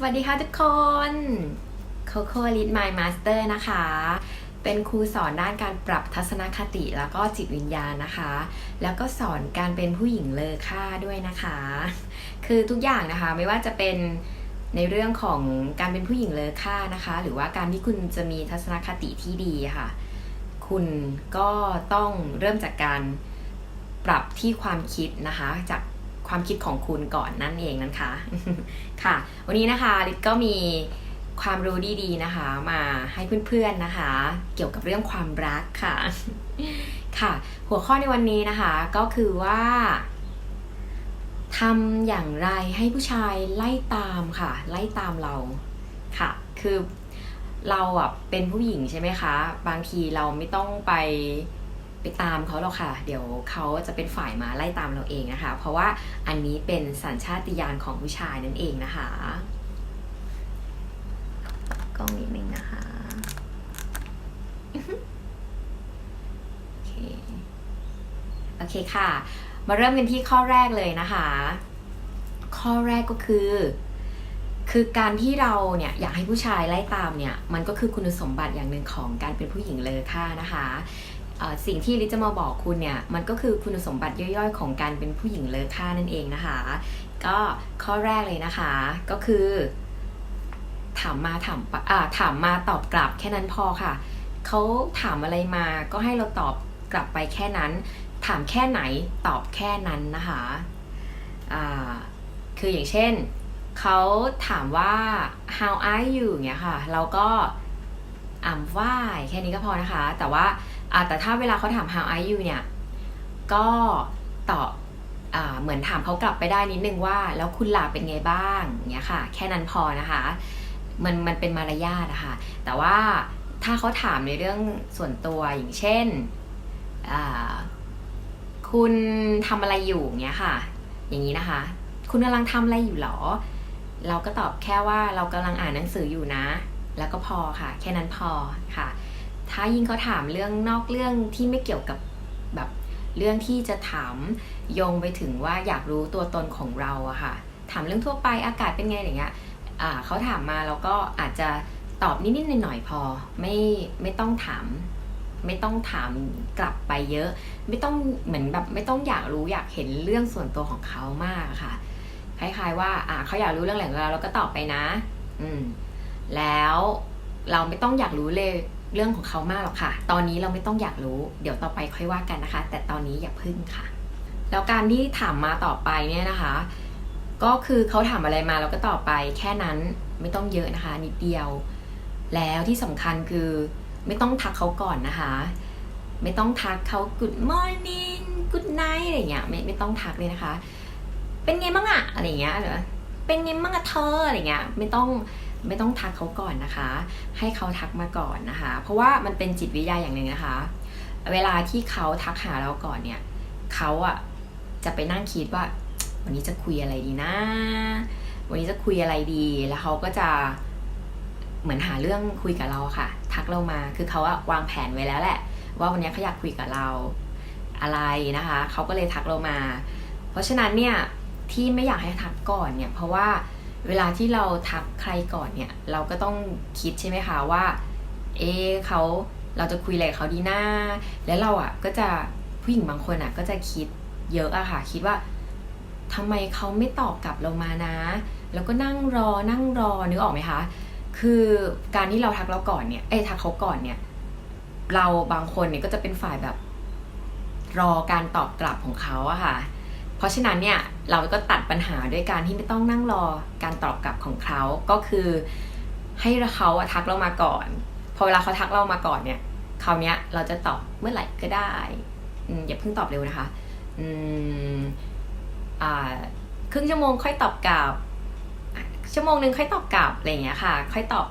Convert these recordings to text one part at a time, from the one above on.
สวัสดีค่ะทุกคนโคโค่ลิทมายมาสเตอร์นะคะ เป็นครูสอนด้านการปรับทัศนคติแล้วก็จิตวิญญาณนะคะ แล้วก็สอนการเป็นผู้หญิงเลอค่าด้วยนะคะ คือทุกอย่างนะคะไม่ว่าจะเป็นในเรื่องของการเป็นผู้หญิงเลอค่านะคะ หรือว่าการที่คุณจะมีทัศนคติที่ดีค่ะ คุณก็ต้องเริ่มจากการปรับที่ความคิดนะคะ จาก ความคิดของคุณก่อนนั่นเองนะคะค่ะ วันนี้นะคะลิศก็มีความรู้ดีๆนะคะ มาให้เพื่อนๆนะคะ เกี่ยวกับเรื่องความรักค่ะ ค่ะ หัวข้อในวันนี้นะคะ ก็คือว่าทำอย่างไรให้ผู้ชายไล่ตามค่ะ ไล่ตามเราค่ะ คือเราอะเป็นผู้หญิงใช่ไหมคะ บางทีเราไม่ต้องไป ไปตามเขาหรอกค่ะ เดี๋ยวเขาจะเป็นฝ่ายมาไล่ตามเราเองนะคะ เพราะว่าอันนี้เป็นสัญชาตญาณของผู้ชายนั่นเองนะคะกล้องนิดนึงนะคะโอเคโอเคค่ะ มาเริ่มกันที่ข้อแรกเลยนะคะ ข้อแรกก็คือ คือการที่เราเนี่ยอยากให้ผู้ชายไล่ตามเนี่ย มันก็คือคุณสมบัติอย่างหนึ่งของการเป็นผู้หญิงเลอค่านะคะ สิ่งที่ลิซจะมาบอกคุณเนี่ยมันก็คือคุณสมบัติย่อยๆ ของการเป็นผู้หญิงเลอค่านั่นเองนะคะ ก็ข้อแรกเลยนะคะก็คือถามมาถามปะอ่าถามมาตอบกลับแค่นั้นพอค่ะเขาถามอะไรมาก็ให้เราตอบกลับไปแค่นั้น ถามแค่ไหนตอบแค่นั้นนะคะอ่าคืออย่างเช่นเขาถามว่า how are you เงี้ยค่ะ เราก็อ่าว่าแค่นี้ก็พอนะคะ แต่ว่า อ่าแต่ถ้าเวลาเขาถาม how are you เนี่ย ก็ตอบอ่าเหมือนถามเขากลับไปได้นิดนึงว่า แล้วคุณหล่ะเป็นไงบ้างอย่างเงี้ยค่ะ แค่นั้นพอนะคะ มันมันเป็นมารยาทอะคะแต่ว่าถ้าเขาถามในเรื่องส่วนตัวอย่างเช่นอ่าคุณทำอะไรอยู่เงี้ยค่ะ อย่างนี้นะคะ คุณกำลังทำอะไรอยู่หรอ เราก็ตอบแค่ว่าเรากำลังอ่านหนังสืออยู่นะ แล้วก็พอค่ะ แค่นั้นพอค่ะ ถ้ายิ่งเขาถามเรื่องนอกเรื่องที่ไม่เกี่ยวกับแบบเรื่องที่จะถามโยงไปถึงว่าอยากรู้ตัวตนของเราอะค่ะ ถามเรื่องทั่วไปอากาศเป็นไงอย่างเงี้ยเขาถามมาเราก็อาจจะตอบนิดๆหน่อยๆพอไม่ไม่ต้องถาม ไม่ต้องถามกลับไปเยอะ ไม่ต้องเหมือนแบบไม่ต้องอยากรู้อยากเห็นเรื่องส่วนตัวของเขามากค่ะ คล้ายๆ ว่าอ่าเขาอยากรู้เรื่องอะไรของเราเราก็ตอบไปนะ อืมแล้วเราไม่ต้องอยากรู้เลย เรื่องของเขามากหรอกค่ะ ตอนนี้เราไม่ต้องอยากรู้ เดี๋ยวต่อไปค่อยว่ากันนะคะ แต่ตอนนี้อย่าพึ่งค่ะ แล้วการที่ถามมาต่อไปเนี่ยนะคะ ก็คือเขาถามอะไรมาเราก็ตอบไป แค่นั้นไม่ต้องเยอะนะคะ นิดเดียว แล้วที่สำคัญคือไม่ต้องทักเขาก่อนนะคะ ไม่ต้องทักเขา good morning good night อะไรเงี้ยไม่ไม่ต้องทักเลยนะคะ เป็นไงบ้างอะอะไรเงี้ยหรือเป็นไงบ้างอะเธออะไรเงี้ย ไม่ต้อง ไม่ต้องทักเขาก่อนนะคะ ให้เขาทักมาก่อนนะคะ เพราะว่ามันเป็นจิตวิทยาอย่างหนึ่งนะคะ เวลาที่เขาทักหาเราก่อนเนี่ยเขาอะจะไปนั่งคิดว่า วันนี้จะคุยอะไรดีนะ วันนี้จะคุยอะไรดีแล้วเขาก็จะเหมือนหาเรื่องคุยกับเราค่ะ ทักเรามาคือเขาอะวางแผนไว้แล้วแหละ ว่าวันนี้เขาอยากคุยกับเราอะไรนะคะเขาก็เลยทักเรามา เพราะฉะนั้นเนี่ยที่ไม่อยากให้ทักก่อนเนี่ยเพราะว่า เวลาที่เราทักใครก่อนเนี่ยเราก็ต้องคิดใช่ไหมคะว่า เอเขาเราจะคุยอะไรกับเขาดีหนะแล้วเราอะก็จะผู้หญิงบางคนอะก็จะคิดเยอะอะค่ะ คิดว่าทำไมเขาไม่ตอบกลับเรามานะ แล้วก็นั่งรอนั่งรอนึกออกไหมคะ คือการที่เราทักเราก่อนเนี่ยเอ้ทักเขาก่อนเนี่ย เราบางคนเนี่ยก็จะเป็นฝ่ายแบบรอการตอบกลับของเขาอะค่ะ เพราะฉะนั้นเนี่ยเราก็ตัดปัญหาด้วยการที่ไม่ต้องนั่งรอการตอบกลับของเขาก็คือให้เขาทักเรามาก่อน พอเวลาเขาทักเรามาก่อนเนี่ยคราวนี้เราจะตอบเมื่อไหร่ก็ได้อย่าเพิ่งตอบเร็วนะคะอืมอ่าครึ่งชั่วโมงค่อยตอบกลับ ชั่วโมงหนึ่งค่อยตอบกลับอะไรอย่างเงี้ยค่ะ ค่อยตอบ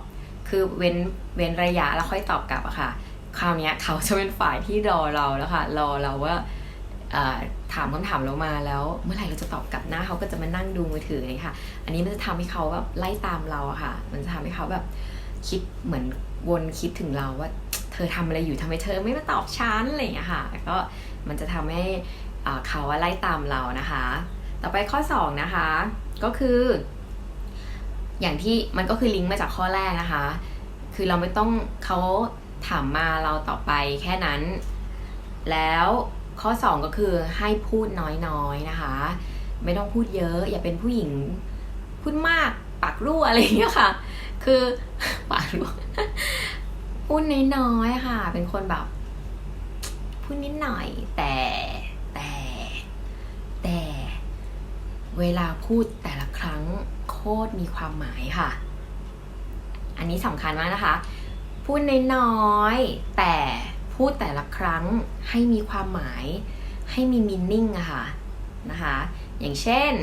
คือเว้นเว้นระยะแล้วค่อยตอบกลับอะค่ะ คราวนี้เขาจะเป็นฝ่ายที่รอเราแล้วค่ะรอเราว่า ถามคำถามเรามาแล้ว เมื่อไหร่เราจะตอบกลับหน้าเขาก็จะมานั่งดูมือถือเลยค่ะ อันนี้มันจะทำให้เขาแบบไล่ตามเราอะค่ะ มันจะทำให้เขาแบบคิดเหมือนวนคิดถึงเราว่า เธอทำอะไรอยู่ทำไมเธอไม่มาตอบฉันอะไรอย่างเงี้ยค่ะก็มันจะทำให้อ่าเขาไล่ตามเรานะคะ ต่อไปข้อ 2 นะคะ ก็คือ อย่างที่มันก็คือลิงก์มาจากข้อแรกนะคะ คือเราไม่ต้องเขาถามมาเราตอบไปแค่นั้น แล้ว ข้อ 2 ก็คือให้พูดน้อยๆนะคะ ไม่ต้องพูดเยอะ อย่าเป็นผู้หญิงพูดมากปากรั่วอะไรอย่างเงี้ยค่ะ คือปากรั่วพูดน้อยๆค่ะ เป็นคนแบบพูดนิดหน่อย แต่แต่แต่ เวลาพูดแต่ละครั้งโคตรมีความหมายค่ะ อันนี้สำคัญมากนะคะ พูดน้อยๆแต่ พูดแต่ละครั้งให้มีความหมายให้มีมินนิ่งอะค่ะนะคะ อย่างเช่น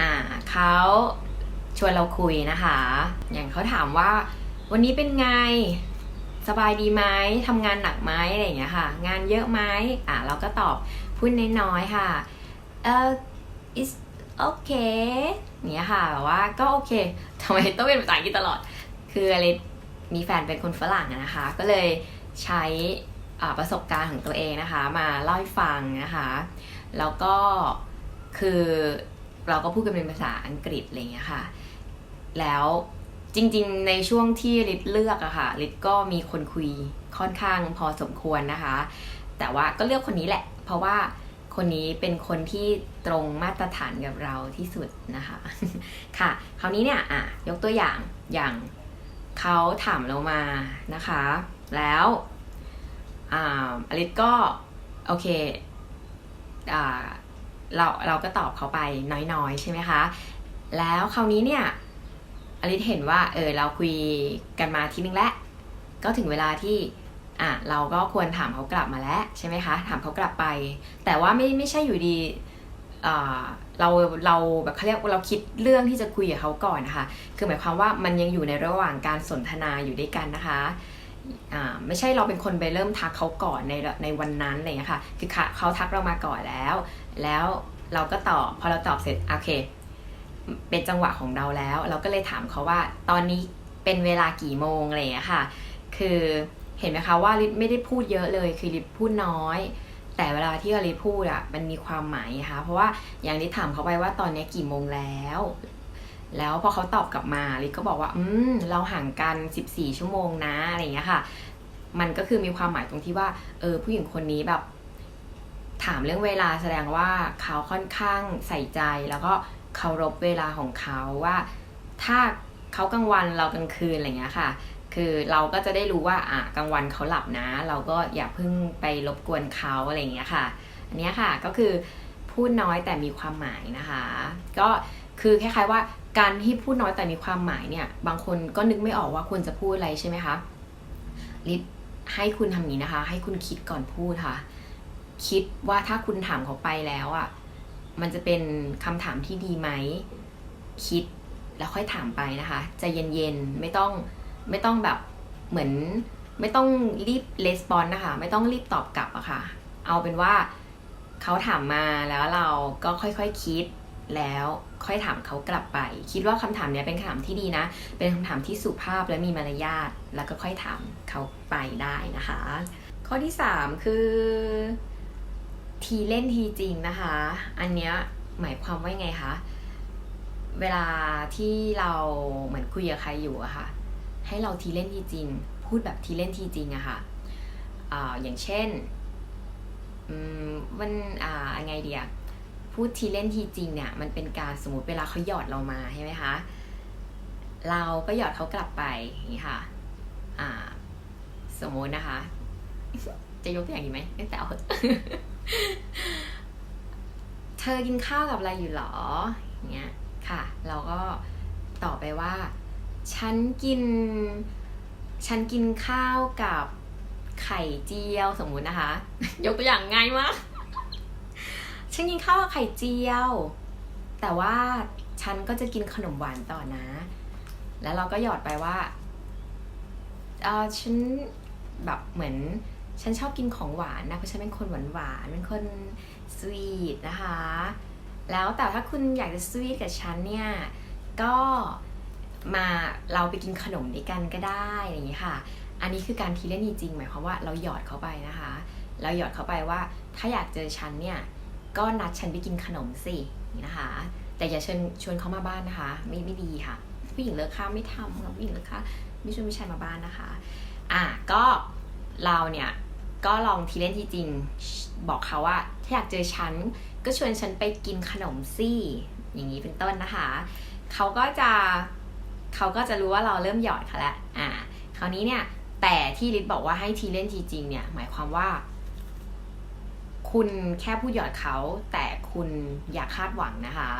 อ่าเขาชวนเราคุยนะคะ อย่างเขาถามว่าวันนี้เป็นไงสบายดีไหมทำงานหนักไหมอะไรอย่างเงี้ยค่ะ งานเยอะไหมอ่าเราก็ตอบพูดน้อยๆค่ะ เออ is okay เงี้ยค่ะแบบว่าก็โอเคทำไมต้องเป็นภาษาอังกฤษตลอด คืออะไรมีแฟนเป็นคนฝรั่งอะนะคะ ก็เลย ใช้ประสบการณ์ของตัวเองนะคะ มาเล่าให้ฟังนะคะ แล้วก็คือเราก็พูดกันเป็นภาษาอังกฤษอะไรอย่างเงี้ยค่ะ แล้วจริงๆ ในช่วงที่ลิศเลือกอะค่ะลิศก็มีคนคุยค่อนข้างพอสมควรนะคะ แต่ว่าก็เลือกคนนี้แหละ เพราะว่าคนนี้เป็นคนที่ตรงมาตรฐานกับเราที่สุดนะคะ ค่ะ คราวนี้เนี่ยอะยกตัวอย่างอย่างเขาถามเรามานะคะ แล้วอ่าอลิศก็โอเคอ่าเราเราก็ตอบเขาไปน้อยๆ ใช่ไหมคะ แล้วคราวนี้เนี่ยอลิศเห็นว่าเออเราคุยกันมาทีนึงแล้วก็ถึงเวลาที่อะเราก็ควรถามเขากลับมาแล้วใช่ไหมคะถามเขากลับไป แต่ว่าไม่ไม่ใช่อยู่ดีเราเราแบบเขาเรียกว่าเราคิดเรื่องที่จะคุยกับเขาก่อนนะคะ คือหมายความว่ามันยังอยู่ในระหว่างการสนทนาอยู่ด้วยกันนะคะ ไม่ใช่เราเป็นคนไปเริ่มทักเขาก่อนในในวันนั้นอะไรเงี้ยค่ะคือเขาทักเรามาก่อนแล้ว แล้วเราก็ตอบพอเราตอบเสร็จโอเค เป็นจังหวะของเราแล้ว เราก็เลยถามเขาว่าตอนนี้เป็นเวลากี่โมงอะไรเงี้ยค่ะ คือเห็นไหมคะว่าลิศไม่ได้พูดเยอะเลยคือลิศพูดน้อย แต่เวลาที่ลิศพูดอะมันมีความหมายนะคะเพราะว่าอย่างลิศถามเขาไปว่าตอนนี้กี่โมงแล้ว แล้วพอเขาตอบกลับมาลิศก็บอกว่า อืม เราห่างกัน 14 ชั่วโมงนะ อะไรอย่างเงี้ยค่ะ มันก็คือมีความหมายตรงที่ว่า เออ ผู้หญิงคนนี้แบบ ถามเรื่องเวลาแสดงว่าเขาค่อนข้างใส่ใจ แล้วก็เคารพเวลาของเขาว่า ถ้าเขากลางวันเรากลางคืนอะไรอย่างเงี้ยค่ะ คือเราก็จะได้รู้ว่า อะ กลางวันเขาหลับนะ เราก็อย่าเพิ่งไปรบกวนเขาอะไรอย่างเงี้ยค่ะ อันเนี้ยค่ะ ก็คือพูดน้อยแต่มีความหมายนะคะ ก็คือคล้ายๆว่า การที่พูดน้อยแต่มีความหมายเนี่ย บางคนก็นึกไม่ออกว่าควรจะพูดอะไรใช่ไหมคะลิฟให้คุณทำอย่างนี้นะคะ ให้คุณคิดก่อนพูดค่ะ คิดว่าถ้าคุณถามเขาไปแล้วอะ มันจะเป็นคำถามที่ดีไหม คิดแล้วค่อยถามไปนะคะใจเย็นๆ ไม่ต้องไม่ต้องแบบเหมือนไม่ต้องรีบレスปอนนะคะ ไม่ต้องรีบตอบกลับอะค่ะ เอาเป็นว่าเขาถามมาแล้วเราก็ค่อยๆคคิด แล้วค่อยถามเขากลับไป คิดว่าคำถามนี้เป็นคำถามที่ดีนะ เป็นคำถามที่สุภาพและมีมารยาทแล้วก็ค่อยถามเขาไปได้นะคะ ข้อที่สามคือ ทีเล่นทีจริงนะคะ อันเนี้ยหมายความว่าไงคะเวลาที่เราเหมือนคุยกับใครอยู่อะค่ะ ให้เราทีเล่นทีจริง พูดแบบทีเล่นทีจริงอะค่ะออย่างเช่นอืมมันอ่าไงเดีย พูดทีเล่นทีจริงเนี่ยมันเป็นการสมมติเวลาเขาหยอดเรามาใช่ไหมคะ เราก็หยอดเขากลับไปอย่างนี้ค่ะ อ่า สมมตินะคะ จะยกตัวอย่างดีไหมไม่แต่เอาเถอะเธอกินข้าวกับอะไรอยู่หรออย่างเงี้ยค่ะ เราก็ตอบไปว่า ฉันกิน ฉันกินข้าวกับไข่เจียวสมมุตินะคะ ยกตัวอย่างง่ายมาก ฉันกินข้าวกับไข่เจียว แต่ว่าฉันก็จะกินขนมหวานต่อนะ แล้วเราก็หยอดไปว่าเออฉันแบบเหมือน ฉันชอบกินของหวานนะเพราะฉันเป็นคนหวานหวานเป็นคนสวีทนะคะ แล้วแต่ถ้าคุณอยากจะสวีทกับฉันเนี่ย ก็มาเราไปกินขนมด้วยกันก็ได้อย่างนี้ค่ะ อันนี้คือการทีเล่นจริงหมายความว่าเราหยอดเขาไปนะคะ เราหยอดเขาไปว่าถ้าอยากเจอฉันเนี่ย ก็นัดฉันไปกินขนมสิอย่างนี้นะคะ แต่อย่าเชิญชวนเขามาบ้านนะคะ ไม่ไม่ดีค่ะ ผู้หญิงเลิกค่าไม่ทำค่ะผู้หญิงเลิกค่าไม่ชวนผู้ชายมาบ้านนะคะอะก็เราเนี่ยก็ลองทีเล่นทีจริงบอกเขาว่า ถ้าอยากเจอฉันก็ชวนฉันไปกินขนมซี่อย่างนี้เป็นต้นนะคะเขาก็จะเขาก็จะรู้ว่าเราเริ่มหยอดเขาแล้วอ่าคราวนี้เนี่ยแต่ที่ลิศบอกว่าให้ทีเล่นทีจริงเนี่ยหมายความว่า คุณแค่พูดหยอดเขา แต่คุณอย่าคาดหวังนะคะ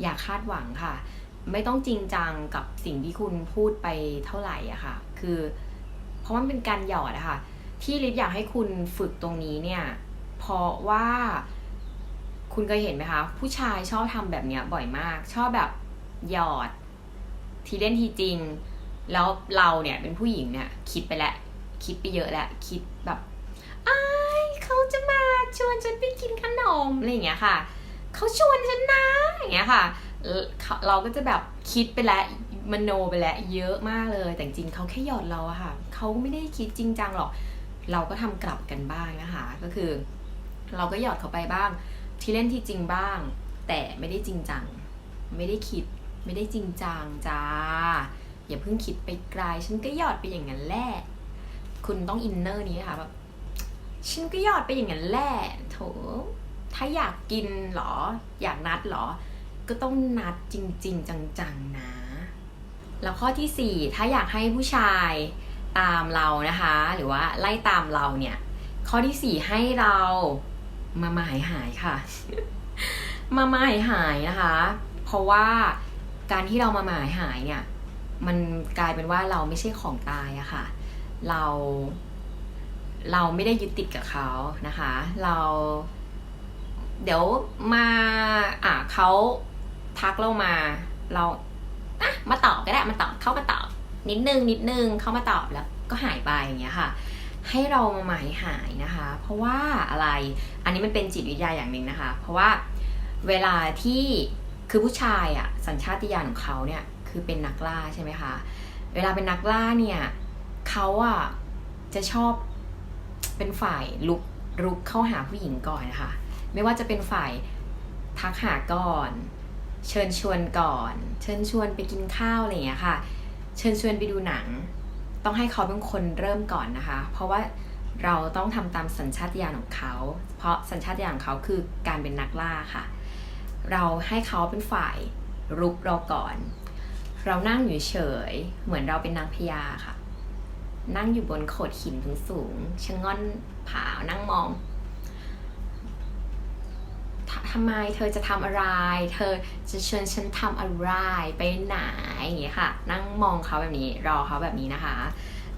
อย่าคาดหวังค่ะ ไม่ต้องจริงจังกับสิ่งที่คุณพูดไปเท่าไหร่อะค่ะ คือ เพราะมันเป็นการหยอดอะค่ะ ที่ลิศอยากให้คุณฝึกตรงนี้เนี่ย เพราะว่าคุณเคยเห็นไหมคะ ผู้ชายชอบทำแบบเนี้ยบ่อยมาก ชอบแบบหยอด ทีเล่นทีจริง แล้วเราเนี่ยเป็นผู้หญิงเนี่ย คิดไปแล้ว คิดไปเยอะแล้ว คิดแบบอ้า จะมาชวนฉันไปกินขนมอะไรอย่างเงี้ยค่ะเขาชวนฉันนะอย่างเงี้ยค่ะ เราก็จะแบบคิดไปแล้วมโนไปแล้วเยอะมากเลย แต่จริงเขาแค่หยอดเราอะค่ะเขาไม่ได้คิดจริงจังหรอก เราก็ทำกลับกันบ้างนะคะ ก็คือ เราก็หยอดเขาไปบ้าง ที่เล่นที่จริงบ้าง แต่ไม่ได้จริงจัง ไม่ได้คิด ไม่ได้จริงจังจ้า อย่าเพิ่งคิดไปไกล ฉันก็หยอดไปอย่างนั้นแหละ คุณต้องอินเนอร์นี้นะคะแบบ ฉันก็ยอดไปอย่างนั้นแหละโถถ้าอยากกินหรอ อยากนัดหรอ ก็ต้องนัดจริง ๆ จังๆนะ แล้วข้อที่สี่ถ้าอยากให้ผู้ชายตามเรานะคะ หรือว่าไล่ตามเราเนี่ย ข้อที่สี่ให้เรามามาหายหายค่ะ มามาหายหายนะคะ เพราะว่าการที่เรามามาหายหายเนี่ย มันกลายเป็นว่าเราไม่ใช่ของตายอะค่ะ เรา เราไม่ได้ยึดติดกับเขานะคะ เรา เดี๋ยวมาอะเขาทักเรามา เราอะมาตอบก็ได้มาตอบเข้ามาตอบ นิดนึงนิดนึงเข้ามาตอบแล้วก็หายไปอย่างเงี้ยค่ะ ให้เรามาหมายหายนะคะ เพราะว่าอะไรอันนี้มันเป็นจิตวิทยาอย่างหนึ่งนะคะ เพราะว่าเวลาที่คือผู้ชายอะสัญชาติญาณของเขาเนี่ยคือเป็นนักล่าใช่ไหมคะ เวลาเป็นนักล่าเนี่ยเขาอะจะชอบ เป็นฝ่ายลุกรุกเข้าหาผู้หญิงก่อนนะคะไม่ว่าจะเป็นฝ่ายทักหาก่อน เชิญชวนก่อน เชิญชวนไปกินข้าวอะไรอย่างเงี้ยค่ะ เชิญชวนไปดูหนัง ต้องให้เขาเป็นคนเริ่มก่อนนะคะ เพราะว่าเราต้องทำตามสัญชาตญาณของเขา เพราะสัญชาตญาณของเขาคือการเป็นนักล่าค่ะ เราให้เขาเป็นฝ่ายรุกเราก่อน เรานั่งอยู่เฉย เหมือนเราเป็นนางพญาค่ะ นั่งอยู่บนโขดหินสูงๆชะง่อนผานั่งมองททำไมเธอจะทำอะไร เธอจะเชิญฉันทำอะไร ไปไหนอย่างเงี้ยค่ะ นั่งมองเขาแบบนี้ รอเขาแบบนี้นะคะ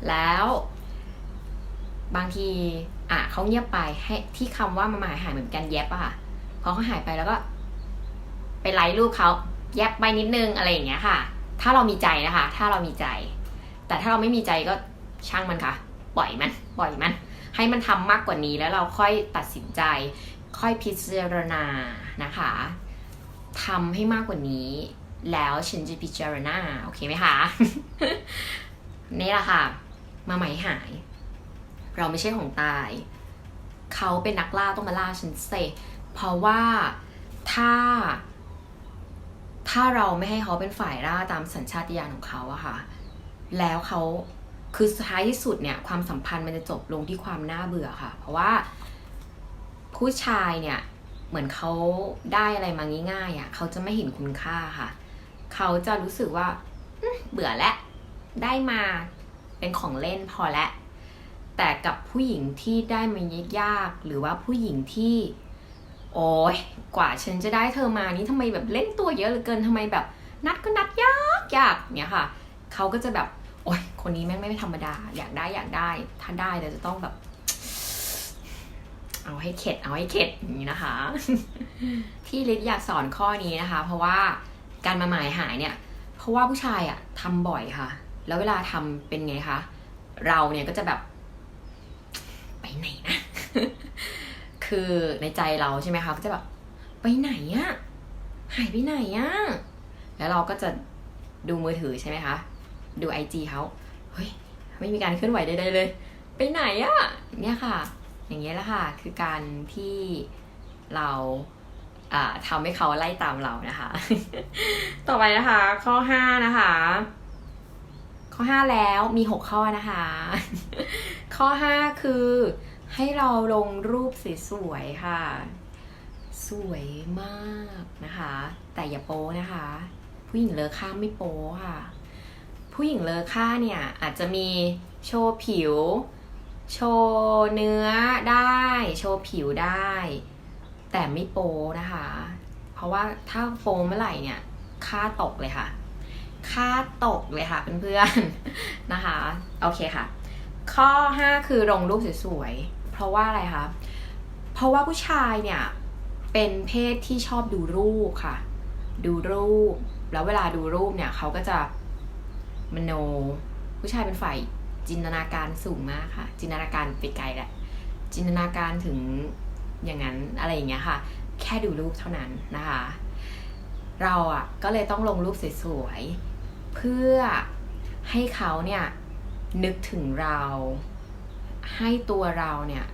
แล้ว บางทีอะเขาเงียบไปให้ที่คำว่ามาหมายหายเหมือนกันแยบอะค่ะพอเขาหายไปแล้วก็ ไปไลค์รูปเขาแยบไปนิดนึงอะไรอย่างเงี้ยค่ะ ถ้าเรามีใจนะคะ ถ้าเรามีใจ แต่ถ้าเราไม่มีใจก็ ช่างมันค่ะ ปล่อยมันปล่อยมัน ให้มันทำมากกว่านี้แล้วเราค่อยตัดสินใจ ค่อยพิจารณานะคะทำให้มากกว่านี้ แล้วฉันจะพิจารณาโอเคไหมคะนี่แหละค่ะ มาไหมหาย เราไม่ใช่ของตาย เขาเป็นนักล่าต้องมาล่าฉันเซเพราะว่าถ้า ถ้าเราไม่ให้เขาเป็นฝ่ายล่าตามสัญชาตญาณของเขาอะค่ะ แล้วเขา คือท้ายที่สุดเนี่ยความสัมพันธ์มันจะจบลงที่ความน่าเบื่อค่ะ เพราะว่าผู้ชายเนี่ยเหมือนเขาได้อะไรมาง่ายๆอะ่ะเขาจะไม่เห็นคุณค่าค่ะ เขาจะรู้สึกว่าเบื่อแล้วได้มาเป็นของเล่นพอแล้วแต่กับผู้หญิงที่ได้มายากๆหรือว่าผู้หญิงที่ โอ้ยกว่าฉันจะได้เธอมานี่ทำไมแบบเล่นตัวเยอะเหลือเกินทำไมแบบ นัดก็นัดยากยากเนี่ยค่ะ เขาก็จะแบบ คนนี้แม่งไม่ธรรมดา อยากได้อยากได้ ถ้าได้แต่จะต้องแบบ เอาให้เข็ด เอาให้เข็ดอย่างนี้นะคะ ที่ลิศอยากสอนข้อนี้นะคะ เพราะว่าการมาหมายหายเนี่ย เพราะว่าผู้ชายอะทำบ่อยค่ะ แล้วเวลาทำเป็นไงคะ เราเนี่ยก็จะแบบ ไปไหนนะ คือในใจเราใช่ไหมคะ ก็จะแบบ ไปไหนอะหายไปไหนอะแล้วเราก็จะดูมือถือใช่ไหมคะ ดูไอจีเขา ฮ้ยไม่มีการเคลื่อนไหวใดๆเลย ไปไหนอะเนี่ยค่ะ อย่างเงี้ยแหละค่ะ คือการที่เราทำให้เขาไล่ตามเรานะคะ ต่อไปนะคะ ข้อห้านะคะ ข้อห้าแล้วมีหกข้อนะคะ ข้อห้าคือให้เราลงรูปสวยๆค่ะ สวยมากนะคะ แต่อย่าโป๊นะคะ ผู้หญิงเลอค่าไม่โป๊ค่ะ ผู้หญิงเลอค่าเนี่ยอาจจะมีโชว์ผิว โชว์เนื้อได้ โชว์ผิวได้ แต่ไม่โป๊นะคะ เพราะว่าถ้าโป๊เมื่อไหร่เนี่ยค่าตกเลยค่ะ ค่าตกเลยค่ะเพื่อนๆนะคะ โอเคค่ะ ข้อ 5 คือลงรูปสวยๆ เพราะว่าอะไรคะ เพราะว่าผู้ชายเนี่ยเป็นเพศที่ชอบดูรูปค่ะ ดูรูป แล้วเวลาดูรูปเนี่ยเขาก็จะ มโน ผู้ชายเป็นฝ่ายจินตนาการสูงมากค่ะ จินตนาการไปไกลแหละ จินตนาการถึงอย่างนั้นอะไรอย่างเงี้ยค่ะ แค่ดูรูปเท่านั้นนะคะ เราอะก็เลยต้องลงรูปสวยๆ เพื่อให้เขาเนี่ยนึกถึงเรา ให้ตัวเราเนี่ย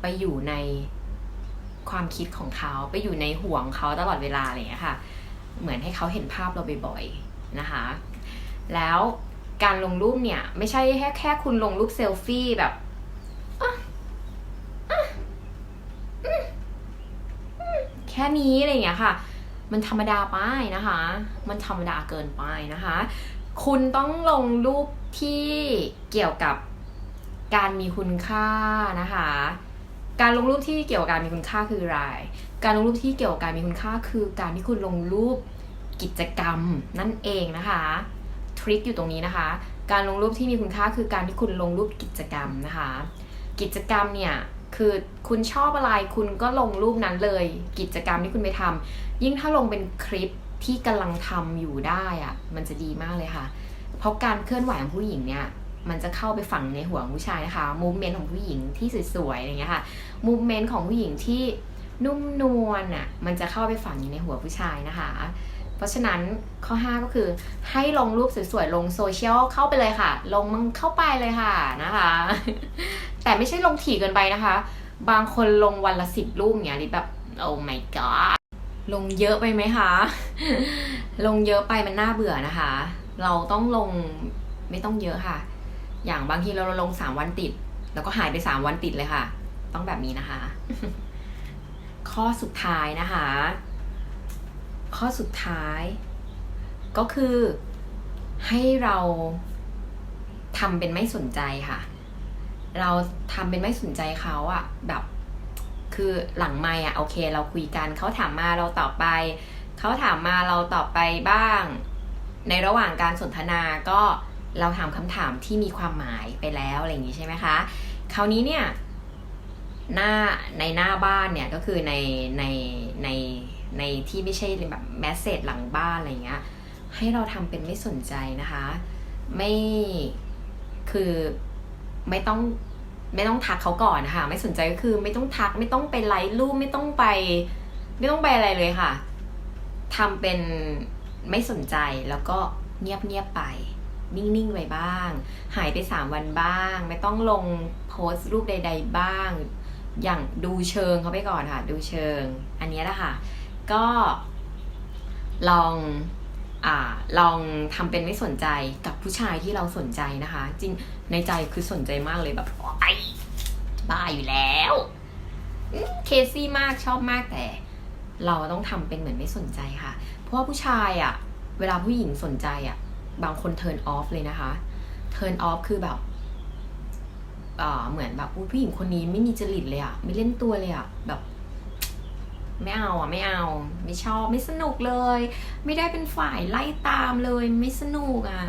ไปอยู่ในความคิดของเขาไปอยู่ในห่วงเขาตลอดเวลาอะไรอย่างเงี้ยค่ะ เหมือนให้เขาเห็นภาพเราบ่อยๆนะคะ แล้วการลงรูปเนี่ยไม่ใช่แค่แค่คุณลงรูปเซลฟี่แบบแค่นี้อะไรอย่างเงี้ยค่ะ มันธรรมดาไปนะคะ มันธรรมดาเกินไปนะคะ คุณต้องลงรูปที่เกี่ยวกับการมีคุณค่านะคะ การลงรูปที่เกี่ยวกับการมีคุณค่าคืออะไร การลงรูปที่เกี่ยวกับการมีคุณค่าคือการที่คุณลงรูปกิจกรรมนั่นเองนะคะ ทริคอยู่ตรงนี้นะคะ การลงรูปที่มีคุณค่าคือการที่คุณลงรูปกิจกรรมนะคะ กิจกรรมเนี่ยคือคุณชอบอะไรคุณก็ลงรูปนั้นเลย กิจกรรมที่คุณไปทำยิ่งถ้าลงเป็นคลิปที่กำลังทำอยู่ได้อะมันจะดีมากเลยค่ะ เพราะการเคลื่อนไหวของผู้หญิงเนี่ยมันจะเข้าไปฝังในหัวผู้ชายนะคะมูฟเมนต์ของผู้หญิงที่สวยๆอะไรเงี้ยค่ะมูฟเมนต์ของผู้หญิงที่นุ่มนวลอะมันจะเข้าไปฝังอยู่ในหัวผู้ชายนะคะ เพราะฉะนั้นข้อ 5 ก็คือให้ลงรูปสวยๆลงโซเชียลเข้าไปเลยค่ะ ลงมันเข้าไปเลยค่ะนะคะ แต่ไม่ใช่ลงถี่เกินไปนะคะ บางคนลงวันละสิบรูปเงี้ยลิแบบโอ้ my god ลงเยอะไปไหมคะ ลงเยอะไปมันน่าเบื่อนะคะ เราต้องลงไม่ต้องเยอะค่ะ อย่างบางทีเราลงสามวันติด แล้วก็หายไปสามวันติดเลยค่ะ ต้องแบบนี้นะคะ ข้อสุดท้ายนะคะ ข้อสุดท้าย ก็คือให้เราทำเป็นไม่สนใจค่ะ เราทำเป็นไม่สนใจเขาอะแบบคือหลังไม่อะโอเค เราคุยกันเขาถามมาเราตอบไป เขาถามมาเราตอบไปบ้าง ในระหว่างการสนทนาก็เราถามคำถามที่มีความหมายไปแล้วอะไรอย่างนี้ใช่ไหมคะ คราวนี้เนี่ยหน้าในหน้าบ้านเนี่ยก็คือในในใน ในที่ไม่ใช่แบบแมสเซจหลังบ้านอะไรเงี้ยให้เราทำเป็นไม่สนใจนะคะ ไม่คือไม่ต้องไม่ต้องทักเขาก่อนนะคะไม่สนใจก็คือไม่ต้องทักไม่ต้องไปไลค์รูปไม่ต้องไป ไม่ต้องไปอะไรเลยค่ะทำเป็นไม่สนใจแล้วก็เงียบเงียบไป นิ่งๆไว้บ้าง หายไปสามวันบ้าง ไม่ต้องลงโพสต์รูปใด ๆ บ้าง อย่างดูเชิงเขาไปก่อนค่ะ ดูเชิง อันนี้แหละค่ะ ก็ลองอลองทำเป็นไม่สนใจกับผู้ชายที่เราสนใจนะคะ จริงในใจคือสนใจมากเลยแบบไอ้บ้าอยู่แล้วเคซี่มากชอบมากแต่ เราต้องทำเป็นเหมือนไม่สนใจค่ะ เพราะว่าผู้ชายอะ่ะ เวลาผู้หญิงสนใจอะ่ะ บางคนเทิร์นออฟเลยนะคะเทิร์นออฟคือแบบเหมือนแบบผู้หญิงคนนี้ไม่มีจริตเลยอะ่ะ ไม่เล่นตัวเลยอะ่ะแบบ ไม่เอาอะไม่เอา ไม่ชอบไม่สนุกเลย ไม่ได้เป็นฝ่ายไล่ตามเลย ไม่สนุกอะ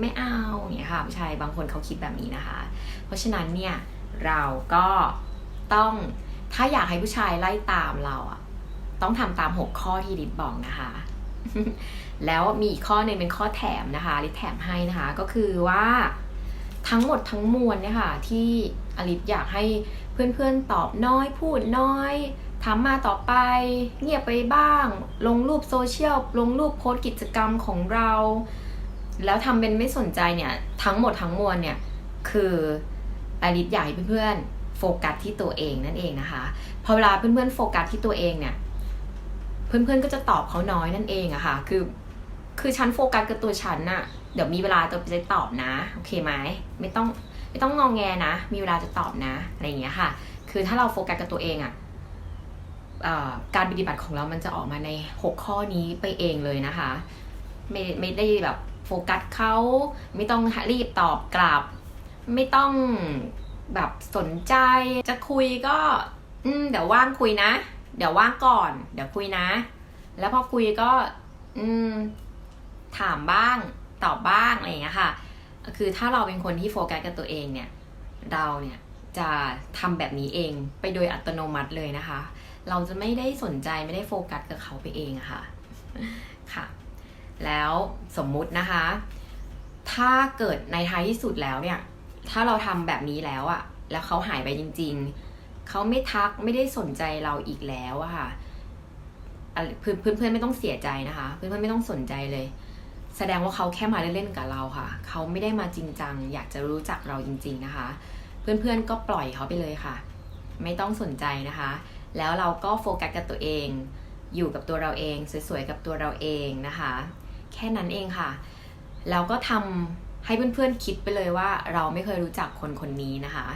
ไม่เอาเนี่ยค่ะผู้ชายบางคนเขาคิดแบบนี้นะคะ เพราะฉะนั้นเนี่ยเราก็ต้องถ้าอยากให้ผู้ชายไล่ตามเราอะต้องทำตาม6ข้อที่ลิศบอกนะคะ แล้วมีอีกข้อหนึ่งเป็นข้อแถมนะคะลิศแถมให้นะคะ ก็คือว่าทั้งหมดทั้งมวลเนี่ยค่ะที่อลิศอยากให้เพื่อนๆตอบน้อยพูดน้อย ถามมาต่อไปเงียบไปบ้าง ลงรูปโซเชียล ลงรูปโพสกิจกรรมของเรา แล้วทำเป็นไม่สนใจเนี่ย ทั้งหมดทั้งมวลเนี่ย คืออลิศอยากให้เพื่อนๆโฟกัสที่ตัวเองนั่นเองนะคะพอเวลาเพื่อนๆโฟกัสที่ตัวเองเนี่ย เพื่อนๆก็จะตอบเขาน้อยนั่นเองอะค่ะ คือ คือฉันโฟกัสกับตัวฉันน่ะเดี๋ยวมีเวลาตัวจะตอบนะ โอเคไหมไม่ต้องไม่ต้องงองแงนะ มีเวลาจะตอบนะอะไรอย่างเงี้ยค่ะ คือถ้าเราโฟกัสกับตัวเองอะ การปฏิบัติของเรามันจะออกมาใน 6 ข้อนี้ไปเองเลยนะคะ ไม่ไม่ได้แบบโฟกัสเขาไม่ต้องรีบตอบกลับ ไม่ต้องแบบสนใจจะคุยก็ อืมเดี๋ยวว่างคุยนะ เดี๋ยวว่างก่อน เดี๋ยวคุยนะ แล้วพอคุยก็ อืม ถามบ้าง ตอบบ้างอะไรอย่างเงี้ยค่ะ คือถ้าเราเป็นคนที่โฟกัสกับตัวเองเนี่ย เราเนี่ยจะทำแบบนี้เองไปโดยอัตโนมัติเลยนะคะ เราจะไม่ได้สนใจไม่ได้โฟกัสกับเขาไปเองอะค่ะค่ะ แล้วสมมุตินะคะ ถ้าเกิดในท้ายที่สุดแล้วเนี่ย ถ้าเราทำแบบนี้แล้วอะแล้วเขาหายไปจริง ๆ เขาไม่ทักไม่ได้สนใจเราอีกแล้วอะค่ะเพื่อนเพื่อนเพื่อนไม่ต้องเสียใจนะคะ เพื่อนเพื่อนไม่ต้องสนใจเลย แสดงว่าเขาแค่มาเล่นๆกับเราค่ะ เขาไม่ได้มาจริงจังอยากจะรู้จักเราจริง ๆนะคะ เพื่อนๆก็ปล่อยเขาไปเลยค่ะ ไม่ต้องสนใจนะคะ แล้วเราก็โฟกัสกับตัวเอง อยู่กับตัวเราเอง สวยๆ กับตัวเราเองนะคะ แค่นั้นเองค่ะ แล้วก็ทำให้เพื่อนๆคิดไปเลยว่าเราไม่เคยรู้จักคนคนนี้นะคะ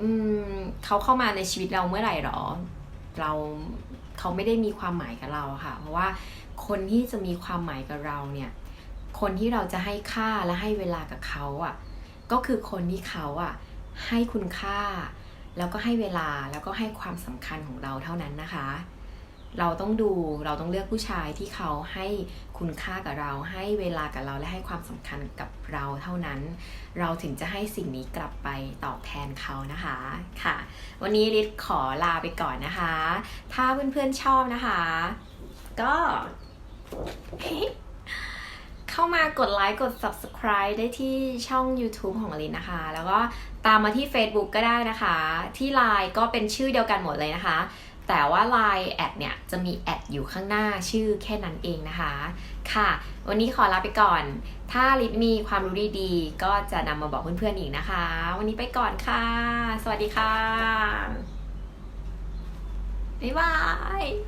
อืมเขาเข้ามาในชีวิตเราเมื่อไหร่หรอ เราเขาไม่ได้มีความหมายกับเราค่ะ เพราะว่าคนที่จะมีความหมายกับเราเนี่ย คนที่เราจะให้ค่าและให้เวลากับเขาอะ ก็คือคนที่เขาอะ ให้คุณค่า แล้วก็ให้เวลาแล้วก็ให้ความสำคัญของเราเท่านั้นนะคะ เราต้องดูเราต้องเลือกผู้ชายที่เขาให้คุณค่ากับเรา ให้เวลากับเราและให้ความสำคัญกับเราเท่านั้น เราถึงจะให้สิ่งนี้กลับไปตอบแทนเขานะคะค่ะ วันนี้ลิศขอลาไปก่อนนะคะ ถ้าเพื่อนๆชอบนะคะ ก็ เข้ามากดไลค์กด subscribe ได้ที่ช่อง YouTube ของลินนะคะ แล้วก็ตามมาที่ Facebook ก็ได้นะคะ ที่ Line ก็เป็นชื่อเดียวกันหมดเลยนะคะ แต่ว่า Line แอดเนี่ยจะมีแอดอยู่ข้างหน้าชื่อแค่นั้นเองนะคะ ค่ะ วันนี้ขอลาไปก่อน ถ้าลิศมีความรู้ดีๆ ก็จะนำมาบอกเพื่อนๆอีกนะคะ วันนี้ไปก่อนค่ะ สวัสดีค่ะบ๊ายบาย